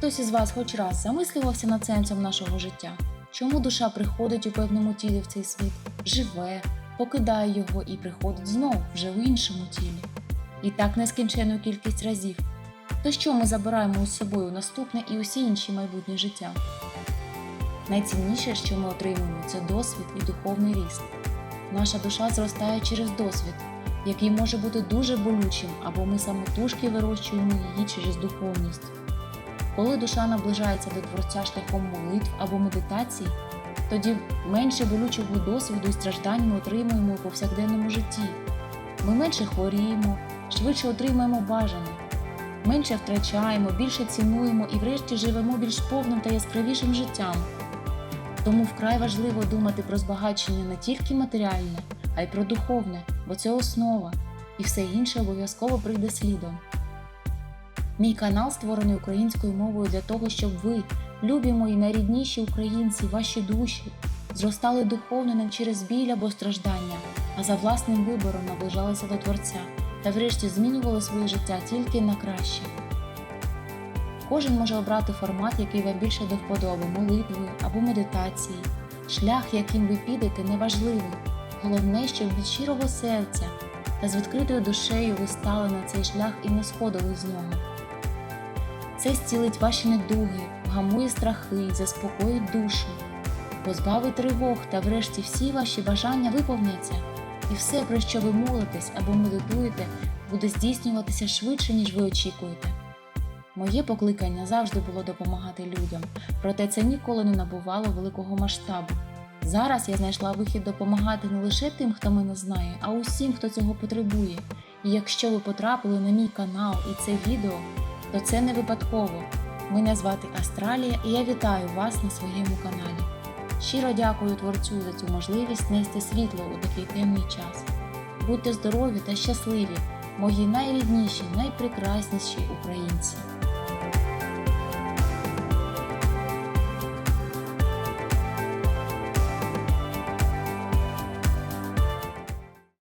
Хтось із вас хоч раз замислювався над сенсом нашого життя? Чому душа приходить у певному тілі в цей світ, живе, покидає його і приходить знов вже в іншому тілі? І так нескінченну кількість разів. То що ми забираємо із собою наступне і усі інші майбутні життя? Найцінніше, що ми отримуємо, це досвід і духовний ріст. Наша душа зростає через досвід, який може бути дуже болючим, або ми самотужки вирощуємо її через духовність. Коли душа наближається до Творця шляхом молитв або медитацій, тоді менше болючого досвіду і страждань ми отримуємо у повсякденному житті. Ми менше хворіємо, швидше отримуємо бажане, менше втрачаємо, більше цінуємо і врешті живемо більш повним та яскравішим життям. Тому вкрай важливо думати про збагачення не тільки матеріальне, а й про духовне, бо це основа, і все інше обов'язково прийде слідом. Мій канал створений українською мовою для того, щоб ви, любі мої найрідніші українці, ваші душі, зростали духовно не через біль або страждання, а за власним вибором наближалися до Творця та врешті змінювали своє життя тільки на краще. Кожен може обрати формат, який вам більше до вподоби, молитви або медитації. Шлях, яким ви підете, неважливий. Головне, щоб від щирого серця та з відкритою душею ви стали на цей шлях і не сходили з нього. Це зцілить ваші недуги, вгамує страхи, заспокоїть душу, позбавить тривог та врешті всі ваші бажання виповняться, і все, про що ви молитесь або медитуєте, буде здійснюватися швидше, ніж ви очікуєте. Моє покликання завжди було допомагати людям, проте це ніколи не набувало великого масштабу. Зараз я знайшла вихід допомагати не лише тим, хто мене знає, а усім, хто цього потребує. І якщо ви потрапили на мій канал і це відео, то це не випадково. Мене звати Астралія і я вітаю вас на своєму каналі. Щиро дякую творцю за цю можливість нести світло у такий темний час. Будьте здорові та щасливі, мої найрідніші, найпрекрасніші українці!